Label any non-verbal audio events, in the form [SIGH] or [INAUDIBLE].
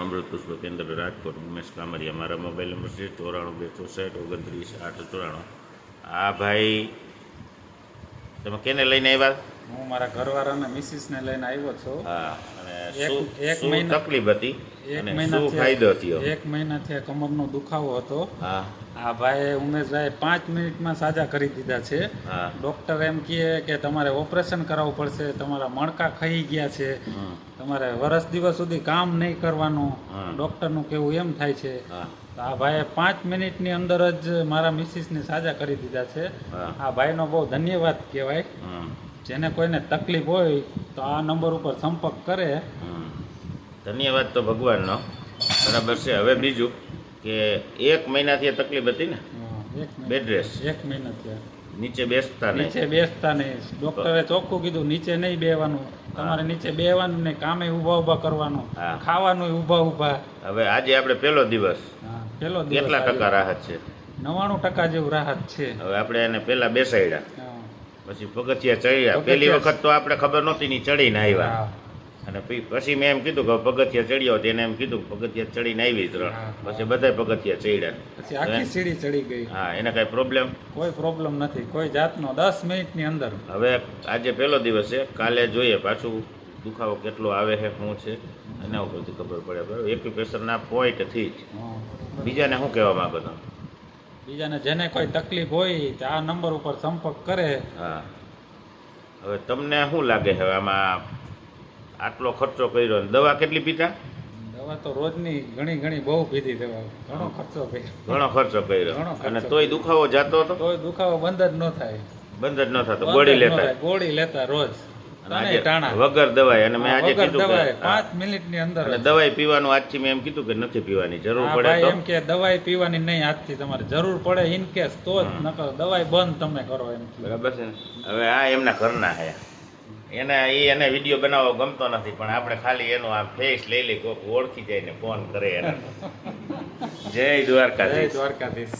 અમૃત પુષ્પ કેન્દ્ર રાજકોટ ઉમેશ કામરિયા મારા મોબાઈલ નંબર છે ચોરાણું બે ચોસઠ ઓગણત્રીસ આઠ ચોરાણું. આ ભાઈ, તમે કેને લઈને આવ્યા? હું મારા ઘરવાળાના મિસિસને લઈને આવ્યો છું. હા અને એક- શું એક શું મહિના- તકલીફ હતી? એક મહિના ફાયદો થયો? એક મહિનાથી કમરનો દુખાવો હતો. હા. આ ભાઈ ઉમેશભાઈ પાંચ મિનિટમાં સાજા કરી દીધા છે. ડૉક્ટર એમ કહે કે તમારે ઓપરેશન કરાવવું પડશે તમારા મણકા ખાઈ ગયા છે. તમારે વરસ દિવસ સુધી કામ નહીં કરવાનું. ડૉક્ટરનું કેવું એમ થાય છે. આ ભાઈએ પાંચ મિનિટની અંદર જ મારા મિસિસને સાજા કરી દીધા છે. આ ભાઈનો બહુ ધન્યવાદ કહેવાય. જેને કોઈને તકલીફ હોય તો આ નંબર ઉપર સંપર્ક કરે. ધન્યવાદ તો ભગવાનનો. બરાબર છે. હવે બીજું કે એક મહિનાથી આ તકલીફ હતી ને? બેડ રેસ્ટ એક મહિનાથી. નીચે બેસતા નહીં. નીચે બેસતા નહીં. ડોક્ટરે ચોખ્ખું કીધું નીચે નહીં બેવાનું તમારે નીચે બેવાનું ને કામે ઊભા ઊભા કરવાનું. ખાવાનું ઊભા ઊભા. હવે આજે આપણે પહેલો દિવસ. પેલો દિવસ કેટલા ટકા રાહત છે? નવાણું ટકા જેવું રાહત છે. હવે આપણે એને પહેલા બેસાડ્યા. પછી પગથિયા ચડ્યા. પહેલી વખત તો આપણે ખબર નહોતી ની ચડીને આવ્યા. અને પછી મેં એમ કીધું કે પગથિયા ચડ્યો તેને એમ કીધું કે પગથિયા ચડીને આવી ત્રણ પછી બધા પગથિયા ચડ્યા. પછી આખી સીડી ચડી ગઈ. હા એને કઈ પ્રોબ્લેમ કોઈ પ્રોબ્લેમ નથી. કોઈ જાતનો દસ મિનિટની અંદર. હવે આજે પહેલો દિવસ છે. કાલે જોઈએ પાછું દુખાવો કેટલો આવે છે શું છે એના ઉપરથી ખબર પડે. બરાબર? એક્યુપ્રેશરના પોઈન્ટથી જ. બીજાને શું કહેવા માંગો તમે? બીજાને જેને કોઈ તકલીફ હોય તો આ નંબર ઉપર સંપર્ક કરે. હા. હવે તમને શું લાગે છે? હવે આમાં આટલો ખર્ચો કર્યો ને દવા કેટલી પીતા દવા તો રોજની ઘણી ઘણી બહુ પીધી દવા. ઘણો ખર્ચો કર્યો. ઘણો ખર્ચો કર્યો. અને તોય દુખાવો જાતો હતો? તોય દુખાવો બંધ જ ન થાય. બંધ જ ન થતો? ગોળી લેતા? ગોળી લેતા રોજ. વગર દવાઈ અને મેં આજે કીધું કે પાંચ હા. મિનિટની અંદર દવાઈ પીવાનું આજથી મેં એમ કીધું કે નથી પીવાની જરૂર પડે તો. એમ કે દવાઈ પીવાની નહીં આજથી તમારે. જરૂર પડે ઇન કેસ તો જ. નકર દવાઈ બંધ તમે કરો એમ બરાબર છે હવે આ એમના ઘરના છે. એને એ એને વીડિયો બનાવવો ગમતો નથી પણ આપણે ખાલી એનો આ ફેસ લઈ લઈ કોઈક ઓળખી જાય ને ફોન કરે એને. જય [LAUGHS] જય દ્વારકાધીશ દ્વારકાધીશ.